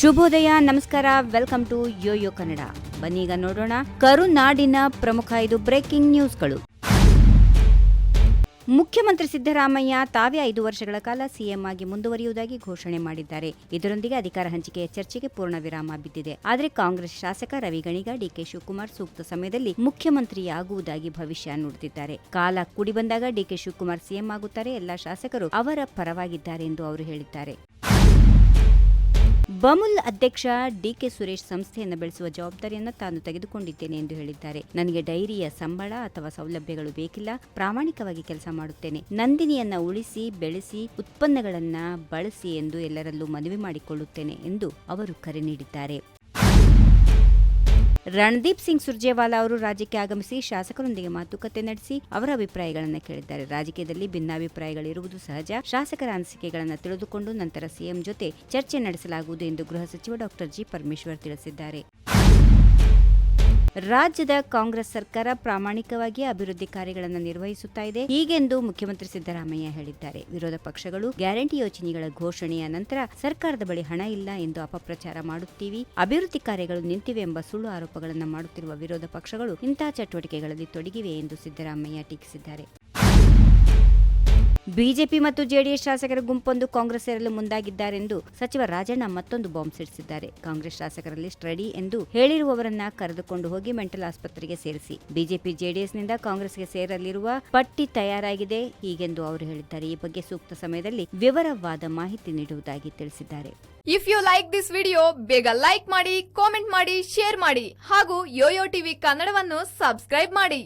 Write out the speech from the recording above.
ಶುಭೋದಯ, ನಮಸ್ಕಾರ welcome to Yoyo Kannada ಬನ್ನೀಗ ನೋಡೋಣ ಕರುನಾಡಿನ ಪ್ರಮುಖ ಐದು ಬ್ರೇಕಿಂಗ್ ನ್ಯೂಸ್ಗಳು ಮುಖ್ಯಮಂತ್ರಿ ಸಿದ್ದರಾಮಯ್ಯ ತಾವೇ ಐದು ವರ್ಷಗಳ ಕಾಲ ಸಿಎಂ ಆಗಿ ಮುಂದುವರಿಯುವುದಾಗಿ ಘೋಷಣೆ ಮಾಡಿದ್ದಾರೆ. ಇದರೊಂದಿಗೆ ಅಧಿಕಾರ ಹಂಚಿಕೆಯ ಚರ್ಚೆಗೆ ಪೂರ್ಣ ವಿರಾಮ ಬಿದ್ದಿದೆ. ಆದರೆ ಕಾಂಗ್ರೆಸ್ ಶಾಸಕ ರವಿ ಗಣಿಗ, ಡಿಕೆ ಶಿವಕುಮಾರ್ ಸೂಕ್ತ ಸಮಯದಲ್ಲಿ ಮುಖ್ಯಮಂತ್ರಿಯಾಗುವುದಾಗಿ ಭವಿಷ್ಯ ನುಡಿದಿದ್ದಾರೆ. ಕಾಲ ಕೂಡಿ ಬಂದಾಗ ಡಿಕೆ ಶಿವಕುಮಾರ್ ಸಿಎಂ ಆಗುತ್ತಾರೆ. ಎಲ್ಲ ಶಾಸಕರು ಅವರ ಪರವಾಗಿದ್ದಾರೆ ಎಂದು ಅವರು ಹೇಳಿದ್ದಾರೆ. ಬಮುಲ್ ಅಧ್ಯಕ್ಷ ಡಿಕೆ ಸುರೇಶ್ ಸಂಸ್ಥೆಯನ್ನು ಬೆಳೆಸುವ ಜವಾಬ್ದಾರಿಯನ್ನು ತಾನು ತೆಗೆದುಕೊಂಡಿದ್ದೇನೆ ಎಂದು ಹೇಳಿದ್ದಾರೆ. ನನಗೆ ಡೈರಿಯ ಸಂಬಳ ಅಥವಾ ಸೌಲಭ್ಯಗಳು ಬೇಕಿಲ್ಲ. ಪ್ರಾಮಾಣಿಕವಾಗಿ ಕೆಲಸ ಮಾಡುತ್ತೇನೆ. ನಂದಿನಿಯನ್ನ ಉಳಿಸಿ, ಬೆಳೆಸಿ, ಉತ್ಪನ್ನಗಳನ್ನ ಬಳಸಿ ಎಂದು ಎಲ್ಲರಲ್ಲೂ ಮನವಿ ಮಾಡಿಕೊಳ್ಳುತ್ತೇನೆ ಎಂದು ಅವರು ಕರೆ ನೀಡಿದ್ದಾರೆ. ರಣದೀಪ್ ಸಿಂಗ್ ಸುರ್ಜೇವಾಲಾ ಅವರು ರಾಜ್ಯಕ್ಕೆ ಆಗಮಿಸಿ ಶಾಸಕರೊಂದಿಗೆ ಮಾತುಕತೆ ನಡೆಸಿ ಅವರ ಅಭಿಪ್ರಾಯಗಳನ್ನು ಕೇಳಿದ್ದಾರೆ. ರಾಜಕೀಯದಲ್ಲಿ ಭಿನ್ನಾಭಿಪ್ರಾಯಗಳಿರುವುದು ಸಹಜ. ಶಾಸಕರ ಅನಿಸಿಕೆಗಳನ್ನು ತಿಳಿದುಕೊಂಡು ನಂತರ ಸಿಎಂ ಜೊತೆ ಚರ್ಚೆ ನಡೆಸಲಾಗುವುದು ಎಂದು ಗೃಹ ಸಚಿವ ಡಾಕ್ಟರ್ ಜಿ ಪರಮೇಶ್ವರ್ ತಿಳಿಸಿದ್ದಾರೆ. ರಾಜ್ಯದ ಕಾಂಗ್ರೆಸ್ ಸರ್ಕಾರ ಪ್ರಾಮಾಣಿಕವಾಗಿ ಅಭಿವೃದ್ಧಿ ಕಾರ್ಯಗಳನ್ನು ನಿರ್ವಹಿಸುತ್ತಾ ಇದೆ ಹೀಗೆಂದು ಮುಖ್ಯಮಂತ್ರಿ ಸಿದ್ದರಾಮಯ್ಯ ಹೇಳಿದ್ದಾರೆ. ವಿರೋಧ ಪಕ್ಷಗಳು ಗ್ಯಾರಂಟಿ ಯೋಜನೆಗಳ ಘೋಷಣೆಯ ನಂತರ ಸರ್ಕಾರದ ಬಳಿ ಹಣ ಇಲ್ಲ ಎಂದು ಅಪಪ್ರಚಾರ ಮಾಡುತ್ತೀವಿ, ಅಭಿವೃದ್ಧಿ ಕಾರ್ಯಗಳು ನಿಂತಿವೆ ಎಂಬ ಸುಳ್ಳು ಆರೋಪಗಳನ್ನು ಮಾಡುತ್ತಿರುವ ವಿರೋಧ ಪಕ್ಷಗಳು ಇಂತಹ ಚಟುವಟಿಕೆಗಳಲ್ಲಿ ತೊಡಗಿವೆ ಎಂದು ಸಿದ್ದರಾಮಯ್ಯ ಟೀಕಿಸಿದ್ದಾರೆ. ಬಿಜೆಪಿ ಮತ್ತು ಜೆಡಿಎಸ್ ಶಾಸಕರ ಗುಂಪೊಂದು ಕಾಂಗ್ರೆಸ್ ಸೇರಲು ಮುಂದಾಗಿದ್ದಾರೆಂದು ಸಚಿವ ರಾಜಣ್ಣ ಮತ್ತೊಂದು ಬಾಂಬ್ ಸಿಡಿಸಿದ್ದಾರೆ. ಕಾಂಗ್ರೆಸ್ ಶಾಸಕರಲ್ಲಿ ರೆಡಿ ಎಂದು ಹೇಳಿರುವವರನ್ನ ಕರೆದುಕೊಂಡು ಹೋಗಿ ಮೆಂಟಲ್ ಆಸ್ಪತ್ರೆಗೆ ಸೇರಿಸಿ. ಬಿಜೆಪಿ, ಜೆಡಿಎಸ್ನಿಂದ ಕಾಂಗ್ರೆಸ್ಗೆ ಸೇರಲಿರುವ ಪಟ್ಟಿ ತಯಾರಾಗಿದೆ. ಹೀಗೆಂದು ಅವರು ಹೇಳಿದ್ದಾರೆ. ಈ ಬಗ್ಗೆ ಸೂಕ್ತ ಸಮಯದಲ್ಲಿ ವಿವರವಾದ ಮಾಹಿತಿ ನೀಡುವುದಾಗಿ ತಿಳಿಸಿದ್ದಾರೆ. If you like this video ಬೇಗ ಲೈಕ್ ಮಾಡಿ ಕಾಮೆಂಟ್ ಮಾಡಿ ಶೇರ್ ಮಾಡಿ ಹಾಗೂ ಯೋಯೋ ಟಿವಿ ಕನ್ನಡವನ್ನು ಸಬ್ಸ್ಕ್ರೈಬ್ ಮಾಡಿ.